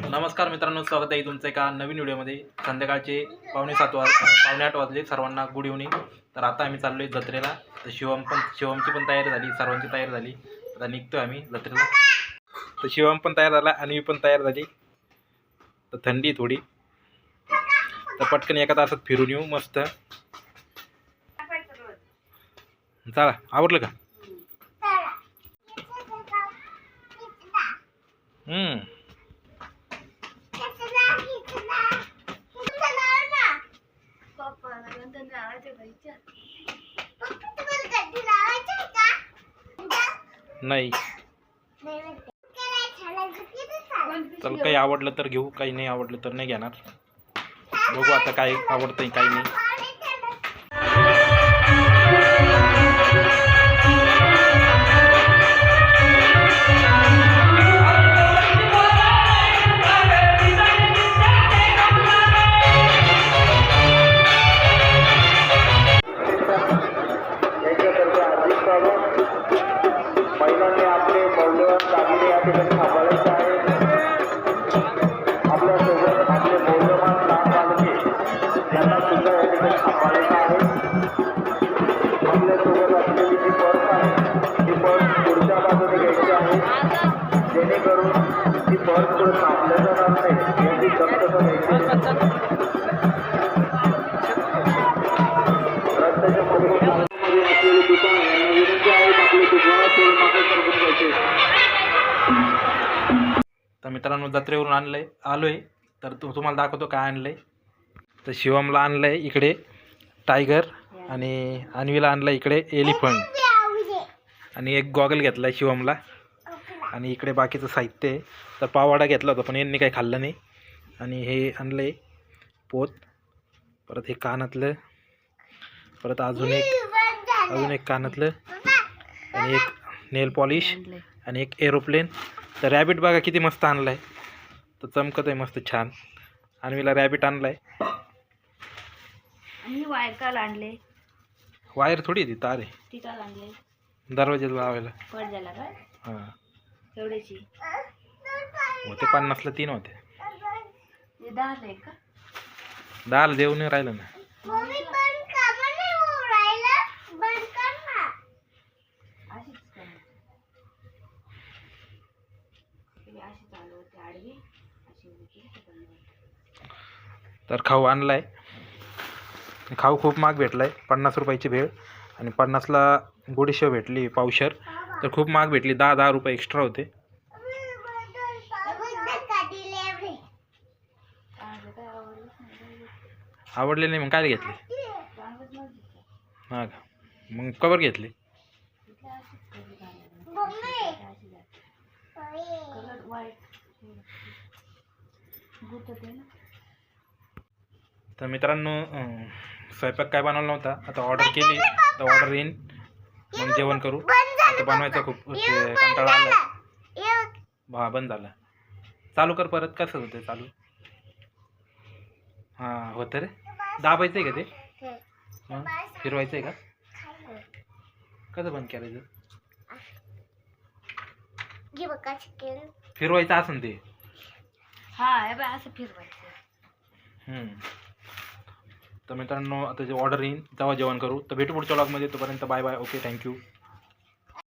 नमस्कार मित्रांनो स्वागत आहे तुमचं एका नवीन व्हिडिओमध्ये. संध्याकाळचे पावणे सात वाज पावणे आठ वाजले सर्वांना गुड इव्हनिंग तर आता आम्ही चाललो आहे जत्रेला. तर शिवम पण शिवमची पण तयारी झाली सर्वांची तयारी झाली. आता निघतो आम्ही जत्रेला. तर शिवम पण तयार झाला आणि मी पण तयार झाली. तर थंडी थोडी. तर पटकन एका तासात फिरून येऊ मस्त. चला आवडलं का? हम्म. नाही. चल काही आवडलं तर घेऊ काही नाही आवडलं तर नाही घेणार. बघू आता काय आवडतंय काही नाही. जेणेकरून ती पर्स पुढे थांबल्या जाणार नाही. याची तर मित्रांनो जत्रेवरून आणलं आहे आलो आहे तर तू तुम्हाला दाखवतो काय आणलं आहे तर शिवमला आणलं आहे इकडे टायगर आणि अन्वीला आणलं इकडे एलिफंट. आणि एक गॉगल घेतला आहे शिवमला. आणि इकडे बाकीचं साहित्य आहे. तर पावाडा घेतला होता पण यांनी काही खाल्लं नाही. आणि हे आणलं आहे पोत. परत हे कानातलं. परत अजून एक अजून एक कानातलं. आणि एक नेल पॉलिश. आणि एक एरोप्लेन तर रॅबिट बघा किती मस्त आणलं आहे तर चमकत आहे मस्त छान. आणि मला रॅबिट आणलं आहे आणि वायर काल आणले. वायर थोडी ती तार. आहे ती काल आणले. दरवाज्याला लावायला. पड झाला का? हां. एवढ्याची. होते पन्नासला तीन होते. हे दहा आहे का? दहाला देऊ नाही राहिलं ना अशीच कर अशी चालू होते आडवी. अशी होती तर खाऊ आणला आहे खाऊ खूप महाग भेटला आहे पन्नास रुपयाची भेळ आणि पन्नासला गोडीशेव भेटली पावशर. तर खूप महाग भेटली. दहा दहा रुपये एक्स्ट्रा होते. आवडले नाही मग काय घेतले? हां का? मग कवर घेतले? कलर व्हाईट तर मित्रांनो स्वयंपाक काय बनवला नव्हता आता ऑर्डर केली. तर ऑर्डर येईन. मग जेवण करू. आता बनवायचा खूप कंटाळा आला. हा बंद झाला. चालू कर परत कसं होतं चालू? हां होतं रे. दाबायचं आहे का ते? हं? फिरवायचं आहे का? कसं बंद करायचं फिरवायचं असेल ते. हा हे बाय असं फिरवायचं. हम्म. तर मित्रांनो आता जे ऑर्डर येईन तेव्हा जेवण करू. तर भेटू पुढच्या ब्लॉगमध्ये तोपर्यंत बाय बाय ओके थँक्यू